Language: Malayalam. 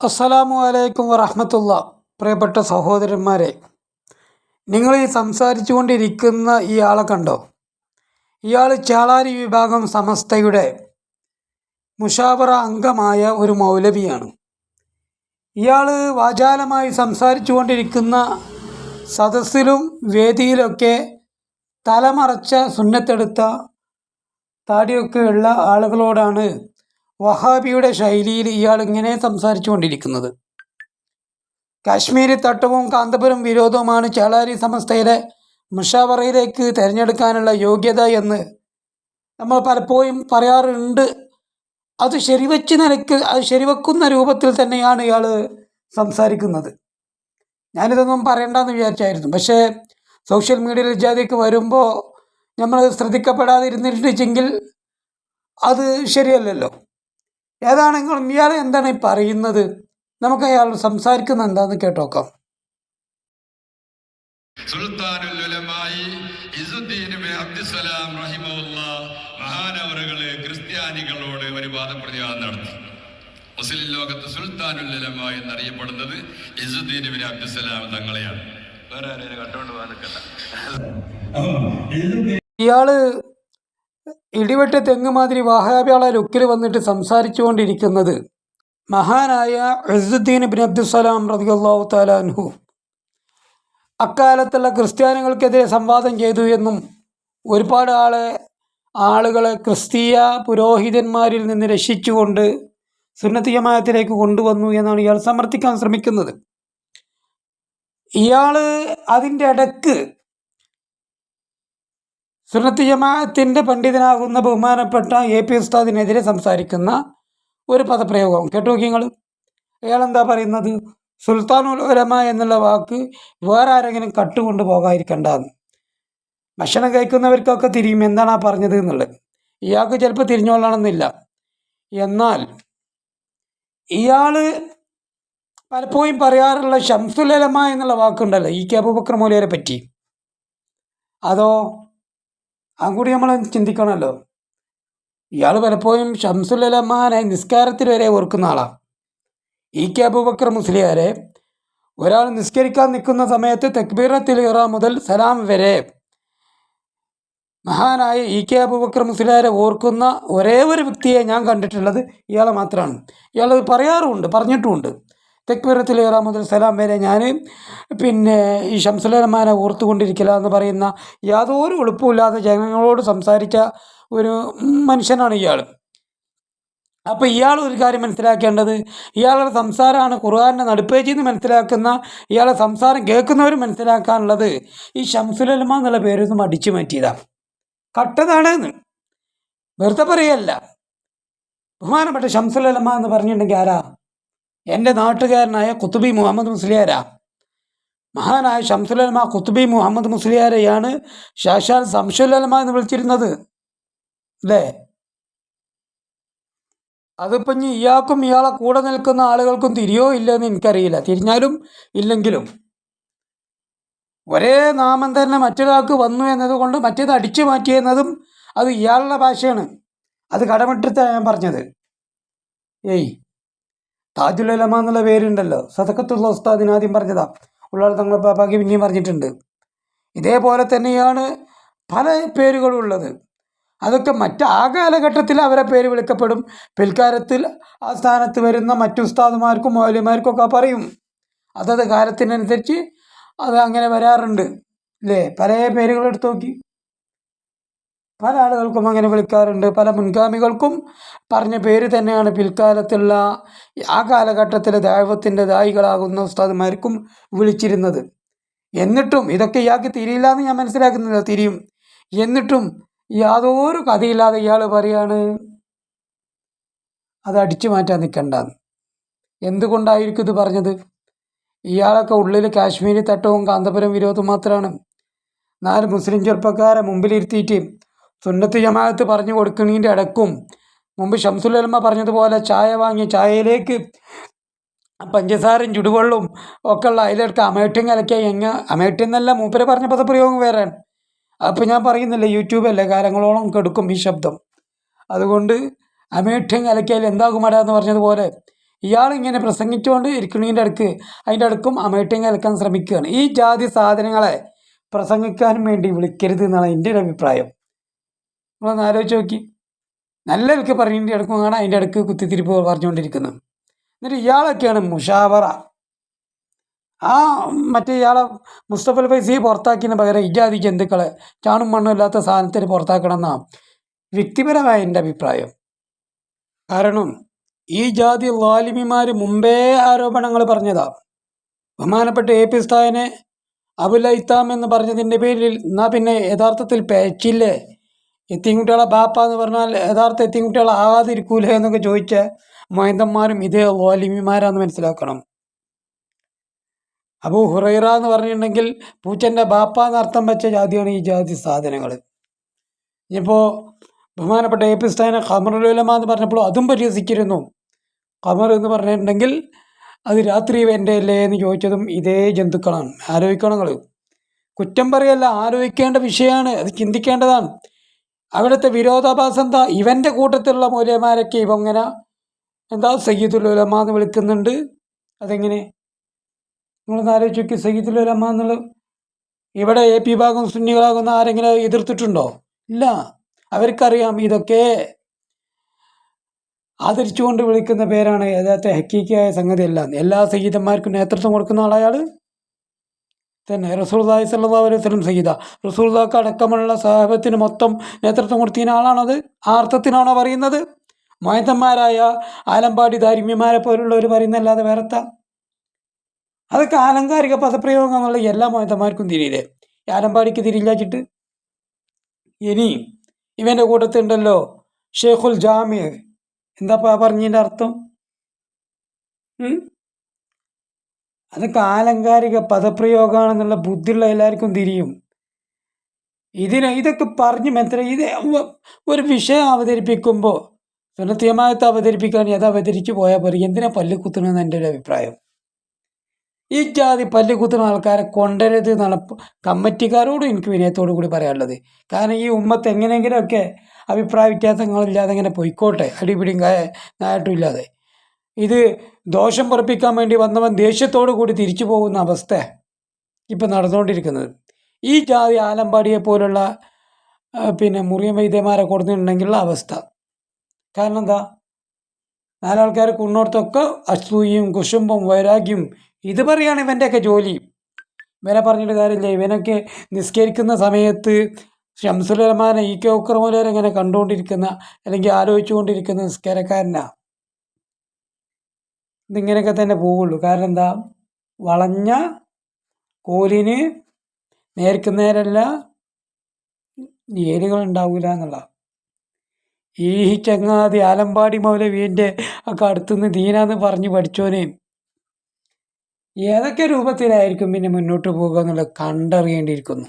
അസ്സലാമു അലൈക്കും വറഹമത്തുള്ള. പ്രിയപ്പെട്ട സഹോദരന്മാരെ നിങ്ങൾ ഈ സംസാരിച്ചു കൊണ്ടിരിക്കുന്ന ആളെ കണ്ടോ? ഇയാൾ ചാളാരി വിഭാഗം സമസ്തയുടെ മുഷാവറ അംഗമായ ഒരു മൗലവിയാണ്. ഇയാൾ വാചാലമായി സംസാരിച്ചു കൊണ്ടിരിക്കുന്ന സദസ്സിലും വേദിയിലൊക്കെ തലമറച്ച സുന്നത്തെടുത്ത താടിയൊക്കെയുള്ള ആളുകളോടാണ് വഹാബിയുടെ ശൈലിയിൽ ഇയാൾ ഇങ്ങനെ സംസാരിച്ചു കൊണ്ടിരിക്കുന്നത് കാശ്മീരി തട്ടവും കാന്തപുരം വിരോധവുമാണ് ചാളാരി സമസ്തയിലെ മുഷാവറയിലേക്ക് തിരഞ്ഞെടുക്കാനുള്ള യോഗ്യത എന്ന് നമ്മൾ പലപ്പോഴും പറയാറുണ്ട്. അത് ശരിവെച്ച് നിലയ്ക്ക് അത് ശരിവെക്കുന്ന രൂപത്തിൽ തന്നെയാണ് ഇയാൾ സംസാരിക്കുന്നത്. ഞാനിതൊന്നും പറയണ്ടെന്ന് വിചാരിച്ചായിരുന്നു. പക്ഷേ സോഷ്യൽ മീഡിയയിൽ ഇജാതിക്ക് വരുമ്പോൾ നമ്മൾ ശ്രദ്ധിക്കപ്പെടാതിരുന്നിട്ടുണ്ടെങ്കിൽ അത് ശരിയല്ലല്ലോ. ഏതാണെങ്കിലും ഇയാൾ എന്താണ് ഈ പറയുന്നത്? നമുക്ക് അയാൾ സംസാരിക്കുന്നത് എന്താന്ന് കേട്ടോക്കാം. മഹാനവറുകൾ ക്രിസ്ത്യാനികളോട് ഒരു വാദപ്രതിവാദം നടത്തി. മുസ്ലിം ലോകത്ത് സുൽത്താനുൽ ഉലമ എന്നറിയപ്പെടുന്നത് ഇസുദ്ദീൻ ബിൻ അബ്ദുസലാം തങ്ങളെയാണ്. വേറെ ആരെയും കണ്ടോണ്ട് പോകാൻ നിൽക്കണ്ട. ഇയാൾ ഇടിവെട്ട് തെങ്ങ് മാതിരി വാഹാബിയാളെ ലുക്കിൽ വന്നിട്ട് സംസാരിച്ചു കൊണ്ടിരിക്കുന്നത് മഹാനായ അസുദ്ദീൻ ബിൻ അബ്ദുസലാം റതിയുള്ളാഹു താലാൻഹു അക്കാലത്തുള്ള ക്രിസ്ത്യാനികൾക്കെതിരെ സംവാദം ചെയ്തു എന്നും ഒരുപാട് ആളെ ആളുകളെ ക്രിസ്തീയ പുരോഹിതന്മാരിൽ നിന്ന് രക്ഷിച്ചുകൊണ്ട് സുന്നതീയമായത്തിലേക്ക് കൊണ്ടുവന്നു എന്നാണ് ഇയാൾ സമർത്ഥിക്കാൻ ശ്രമിക്കുന്നത്. ഇയാൾ അതിന്റെ ഇടയ്ക്ക് സുന്നത്തി ജമാഅത്തിന്റെ പണ്ഡിതനാകുന്ന ബഹുമാനപ്പെട്ട എ പി ഉസ്താദിനെതിരെ സംസാരിക്കുന്ന ഒരു പദപ്രയോഗം. കേട്ടു നോക്കി നിങ്ങൾ അയാൾ എന്താ പറയുന്നത്? സുൽത്താനുൽ ഉലമ എന്നുള്ള വാക്ക് വേറെ ആരെങ്കിലും കട്ടുകൊണ്ട് പോകാതിരിക്കണ്ടെന്ന്. ഭക്ഷണം കഴിക്കുന്നവർക്കൊക്കെ തിരിയും. എന്താണ് ആ പറഞ്ഞത് എന്നുള്ളത്? ഇയാൾക്ക് ചിലപ്പോൾ തിരിഞ്ഞോളണമെന്നില്ല. എന്നാൽ ഇയാൾ പലപ്പോഴും പറയാറുള്ള ഷംസുലമ എന്നുള്ള വാക്കുണ്ടല്ലോ ഈ കെ അബൂബക്കർ മൗലിയരെ പറ്റി. അതോ അതും കൂടി നമ്മൾ ചിന്തിക്കണമല്ലോ. ഇയാൾ പലപ്പോഴും ഷംസുലമാനെ നിസ്കാരത്തിൽ വരെ ഓർക്കുന്ന ആളാണ് ഇ കെ അബൂബക്കർ മുസ്ലിയാരെ ഒരാൾ നിസ്കരിക്കാൻ നിൽക്കുന്ന സമയത്ത് തെക്ബീറത്തിൽ ഇറ മുതൽ സലാം വരെ മഹാനായ ഇ കെ അബൂബക്കർ മുസ്ലിയാരെ ഓർക്കുന്ന ഒരേ ഒരു വ്യക്തിയെ ഞാൻ കണ്ടിട്ടുള്ളത് ഇയാളെ മാത്രമാണ് ഇയാളത് പറയാറുമുണ്ട് പറഞ്ഞിട്ടുമുണ്ട്. തെക്ബീറത്തിൽ ഏറാം മുതൽ സലാം വരെ ഞാൻ പിന്നെ ഈ ഷംസുലഹ്മാനെ ഓർത്തുകൊണ്ടിരിക്കില്ല എന്ന് പറയുന്ന യാതൊരു എളുപ്പമില്ലാതെ ജനങ്ങളോട് സംസാരിച്ച ഒരു മനുഷ്യനാണ് ഇയാൾ. അപ്പോൾ ഇയാൾ ഒരു കാര്യം മനസ്സിലാക്കേണ്ടത് ഇയാളുടെ സംസാരമാണ് ഖുർആാനിന്റെ നടുപ്പേജിൽ നിന്ന് മനസ്സിലാക്കുന്ന ഇയാളെ സംസാരം കേൾക്കുന്നവർ മനസ്സിലാക്കാനുള്ളത് ഈ ഷംസുലമ എന്നുള്ള പേരൊന്നും അടിച്ചു മാറ്റിയതാണ് കട്ടതാണ് എന്ന് വെറുതെ പറയല്ല. ബഹുമാനപ്പെട്ട ഷംസുലമ എന്ന് പറഞ്ഞിട്ടുണ്ടെങ്കിൽ ആരാ? എന്റെ നാട്ടുകാരനായ കുത്തുബി മുഹമ്മദ് മുസ്ലിയാര. മഹാനായ ഷംസുലമ കുത്തുബി മുഹമ്മദ് മുസ്ലിയാരെയാണ് ഷാഷാൽ സംസുലമ എന്ന് വിളിച്ചിരുന്നത്. അല്ലേ? അതിപ്പോൾ ഇനി ഇയാൾക്കും ഇയാളെ കൂടെ നിൽക്കുന്ന ആളുകൾക്കും തിരിയോ ഇല്ലെന്ന് എനിക്കറിയില്ല. തിരിഞ്ഞാലും ഇല്ലെങ്കിലും. ഒരേ നാമം തന്നെ മറ്റൊരാൾക്ക് വന്നു എന്നതുകൊണ്ട് മറ്റേത് അടിച്ചു മാറ്റിയെന്നതും അത് ഇയാളുടെ ഭാഷയാണ്. അത് കടമിട്ടിട്ടാണ് ഞാൻ പറഞ്ഞത്. ഏയ് താജുലമ എന്നുള്ള പേരുണ്ടല്ലോ. സതക്കത്തുള്ള ഉസ്താദിന് ആദ്യം പറഞ്ഞതാ. ഉള്ളാൾ തങ്ങൾ പാപ്പാക്കി പിന്നെയും പറഞ്ഞിട്ടുണ്ട്. ഇതേപോലെ തന്നെയാണ് പല പേരുകളും ഉള്ളത്. അതൊക്കെ മറ്റ് ആ കാലഘട്ടത്തിൽ അവരെ പേര് വിളിക്കപ്പെടും. പിൽക്കാലത്തിൽ ആ സ്ഥാനത്ത് വരുന്ന മറ്റു ഉസ്താദുമാർക്കും മൗലിമാർക്കും ഒക്കെ പറയും. അതത് കാലത്തിനനുസരിച്ച് അത് അങ്ങനെ വരാറുണ്ട്. അല്ലേ പല പേരുകൾ എടുത്തു നോക്കി. പല ആളുകൾക്കും അങ്ങനെ വിളിക്കാറുണ്ട്. പല മുൻഗാമികൾക്കും പറഞ്ഞ പേര് തന്നെയാണ് പിൽക്കാലത്തുള്ള ആ കാലഘട്ടത്തിലെ ദൈവത്തിന്റെ ദായികളാകുന്ന ഉസ്താദുമാർക്കും വിളിച്ചിരുന്നത്. എന്നിട്ടും ഇതൊക്കെ ഇയാൾക്ക് തിരിയില്ല എന്ന് ഞാൻ മനസ്സിലാക്കുന്നില്ല. തിരിയും. എന്നിട്ടും യാതൊരു കഥയില്ലാതെ ഇയാൾ പറയാണ് അത് അടിച്ചു മാറ്റാൻ നിൽക്കണ്ടെന്ന്. എന്തുകൊണ്ടായിരിക്കും ഇത് പറഞ്ഞത്? ഇയാളൊക്കെ ഉള്ളിൽ കാശ്മീരി തട്ടവും കാന്തപുരം വിരോധവും മാത്രമാണ് നാല് മുസ്ലിം ചെറുപ്പക്കാരെ മുമ്പിലിരുത്തിയിട്ട് സുന്നത്ത് ജമാഅത്ത് പറഞ്ഞു കൊടുക്കുന്നതിന്റെ ഇടക്കും മുമ്പ് ഷംസുലമ പറഞ്ഞതുപോലെ ചായ വാങ്ങി ചായയിലേക്ക് പഞ്ചസാരയും ചുടുവെള്ളവും ഒക്കെ ഉള്ള അതിലെടുക്കുക അമേട്ടും കലക്കിയ എങ്ങ അമേട്ടെന്നല്ല മൂപ്പരെ പറഞ്ഞ പദപ്രയോഗം വേറെ. അപ്പോൾ ഞാൻ പറയുന്നില്ല യൂട്യൂബല്ലേ കാലങ്ങളോളം കെടുക്കും ഈ ശബ്ദം. അതുകൊണ്ട് അമേഠ്യം കലക്കിയാൽ എന്താകുമട എന്ന് പറഞ്ഞതുപോലെ ഇയാളിങ്ങനെ പ്രസംഗിച്ചുകൊണ്ട് ഇരിക്കണതിന്റെ അടുക്ക് അതിന്റെ അടുക്കും അമേട്ടും കലക്കാൻ ശ്രമിക്കുകയാണ്. ഈ ജാതി സാധനങ്ങളെ പ്രസംഗിക്കാനും വേണ്ടി വിളിക്കരുത് എന്നാണ് എന്റെ ഒരു അഭിപ്രായം. നിങ്ങളൊന്ന് ആലോചിച്ച് നോക്കി. നല്ല നിലയ്ക്ക് പറയുന്നതിന്റെ അടുക്കും കാണാൻ അതിന്റെ അടുക്ക് കുത്തിത്തിരിപ്പ് പറഞ്ഞുകൊണ്ടിരിക്കുന്നത്. എന്നിട്ട് ഇയാളൊക്കെയാണ് മുഷാവറ. ആ മറ്റേ ഇയാളെ മുസ്തഫൽ ഫൈസി പുറത്താക്കിയതിന് പകരം ഇജാതിക്ക് എന്തുക്കളെ ചാണും മണ്ണും ഇല്ലാത്ത സാധനത്തിന് പുറത്താക്കണം വ്യക്തിപരമായ എന്റെ അഭിപ്രായം. കാരണം ഈ ജാതി ലാലിമിമാർ മുമ്പേ ആരോപണങ്ങൾ പറഞ്ഞതാണ് ബഹുമാനപ്പെട്ട എ പി സ്ഥായനെ അബുലൈത്താം എന്ന് പറഞ്ഞതിന്റെ പേരിൽ എന്നാൽ പിന്നെ യഥാർത്ഥത്തിൽ പേച്ചില്ലേ? എത്തിൻകുട്ടികളെ ബാപ്പ എന്ന് പറഞ്ഞാൽ യഥാർത്ഥ എത്തിൻകുട്ടികളെ ആകാതിരിക്കൂലേ എന്നൊക്കെ ചോദിച്ച മൈന്ദന്മാരും ഇതേ വാലിമിമാരാന്ന് മനസ്സിലാക്കണം. അബൂ ഹുറൈറ എന്ന് പറഞ്ഞിട്ടുണ്ടെങ്കിൽ പൂച്ചന്റെ ബാപ്പ എന്നർത്ഥം വെച്ച ജാതിയാണ് ഈ ജാതി സാധനങ്ങൾ ഇനിയിപ്പോൾ ബഹുമാനപ്പെട്ട എ പി സ്ഥാന ഖമറുലമ എന്ന് പറഞ്ഞപ്പോൾ അതും പരിഹസിച്ചിരുന്നു. ഖമർ എന്ന് പറഞ്ഞിട്ടുണ്ടെങ്കിൽ അത് രാത്രി എന്റെ അല്ലേ എന്ന് ചോദിച്ചതും ഇതേ ജന്തുക്കളാണ്. ആലോചിക്കണം കുറ്റം പറയല്ല ആലോചിക്കേണ്ട വിഷയമാണ്. അത് ചിന്തിക്കേണ്ടതാണ്. അവിടുത്തെ വിരോധാഭാസം എന്താ? ഇവന്റെ കൂട്ടത്തിലുള്ള മൂല്യമാരൊക്കെ ഇവ ഇങ്ങനെ എന്താ സയ്യിദുലുലമ എന്ന് വിളിക്കുന്നുണ്ട്. അതെങ്ങനെ? നിങ്ങളൊന്ന് ആലോചിച്ച് നോക്കി സയ്യിദുൽ എന്നുള്ള ഇവിടെ എ പി ഭാഗം സുന്നികളാകുന്ന ആരെങ്കിലും എതിർത്തിട്ടുണ്ടോ? ഇല്ല. അവർക്കറിയാം ഇതൊക്കെ ആദരിച്ചുകൊണ്ട് വിളിക്കുന്ന പേരാണ് യഥാർത്ഥ ഹക്കീക്കായ സംഗതിയല്ല. എല്ലാ സയ്യിദന്മാർക്കും നേതൃത്വം കൊടുക്കുന്ന ആളയാൾ തന്നെ. റസൂർദായ് സല്ലാ അലൈഹി സ്വലം സയ്യിദ. റസൂൽദാക്ക് അടക്കമുള്ള സാഹബത്തിന് മൊത്തം നേതൃത്വം കൊടുത്തതിന് ആളാണത്? ആ അർത്ഥത്തിനാണോ പറയുന്നത്? മോയത്തന്മാരായ ആലമ്പാടി ദാരിമ്യന്മാരെ പോലുള്ളവർ പറയുന്നല്ലാതെ വേറെത്താ അതൊക്കെ ആലങ്കാരിക പദപ്രയോഗം എന്നുള്ള എല്ലാ മോയത്തന്മാർക്കും തിരിയില്ലേ? ആലമ്പാടിക്ക് തിരിയില്ലാച്ചിട്ട് ഇനി ഇവന്റെ കൂട്ടത്തുണ്ടല്ലോ ഷെയ്ഖുൽ ജാമ്യ എന്താ പറഞ്ഞതിന്റെ അർത്ഥം? അതൊക്കെ ആലങ്കാരിക പദപ്രയോഗമാണെന്നുള്ള ബുദ്ധിയുള്ള എല്ലാവർക്കും തിരിയും. ഇതിന് ഇതൊക്കെ പറഞ്ഞു എത്ര ഇത് ഒരു വിഷയം അവതരിപ്പിക്കുമ്പോൾ സുന്നത്തിയമായത്ത് അവതരിപ്പിക്കാൻ അത് അവതരിച്ച് പോയാൽ പോലെ എന്തിനാ പല്ല് കുത്തണമെന്ന് എന്റെ ഒരു അഭിപ്രായം? ഈ ജാതി പല്ല് കുത്തുന്ന ആൾക്കാരെ കൊണ്ടരുത് എന്നാണ് കമ്മിറ്റിക്കാരോടും എനിക്ക് വിനയത്തോടു കൂടി പറയാനുള്ളത്. കാരണം ഈ ഉമ്മത്ത് എങ്ങനെയെങ്കിലുമൊക്കെ അഭിപ്രായ വ്യത്യാസങ്ങളില്ലാതെ ഇങ്ങനെ പൊയ്ക്കോട്ടെ. അടിപിടിയും നായിട്ടും ഇല്ലാതെ. ഇത് ദോഷം പറപ്പിക്കാൻ വേണ്ടി വന്നവൻ ദേഷ്യത്തോടു കൂടി തിരിച്ചു പോകുന്ന അവസ്ഥ ഇപ്പം നടന്നുകൊണ്ടിരിക്കുന്നത്. ഈ ജാതി ആലമ്പാടിയെ പോലുള്ള പിന്നെ മുറിയൻ വൈദ്യന്മാരെ കൊടുത്തിട്ടുണ്ടെങ്കിലുള്ള അവസ്ഥ. കാരണം എന്താ? നാലാൾക്കാർ കുണ്ണോടത്തൊക്കെ അസൂയും കുശുംബും വൈരാഗ്യം ഇത് പറയുകയാണ് ഇവന്റെയൊക്കെ ജോലി. ഇവനെ പറഞ്ഞിട്ട് കാര്യമില്ല. ഇവനൊക്കെ നിസ്കരിക്കുന്ന സമയത്ത് ഷംസുലമാനെ ഈ കൗക്രമുലർ ഇങ്ങനെ കണ്ടുകൊണ്ടിരിക്കുന്ന അല്ലെങ്കിൽ ആലോചിച്ചുകൊണ്ടിരിക്കുന്ന നിസ്കാരക്കാരനാ. ഇതിങ്ങനെയൊക്കെ തന്നെ പോവുള്ളൂ. കാരണം എന്താ? വളഞ്ഞ കോലിന് നേർക്ക് നേരല്ല ഏരുകൾ ഉണ്ടാവില്ല എന്നുള്ള. ഈ ചങ്ങാതി ആലമ്പാടി മൗലവീന്റെ ഒക്കെ അടുത്തുനിന്ന് ദീനാന്ന് പറഞ്ഞ് പഠിച്ചോനെ ഏതൊക്കെ രൂപത്തിലായിരിക്കും പിന്നെ മുന്നോട്ട് പോകുക എന്നുള്ളത് കണ്ടറിയേണ്ടിയിരിക്കുന്നു.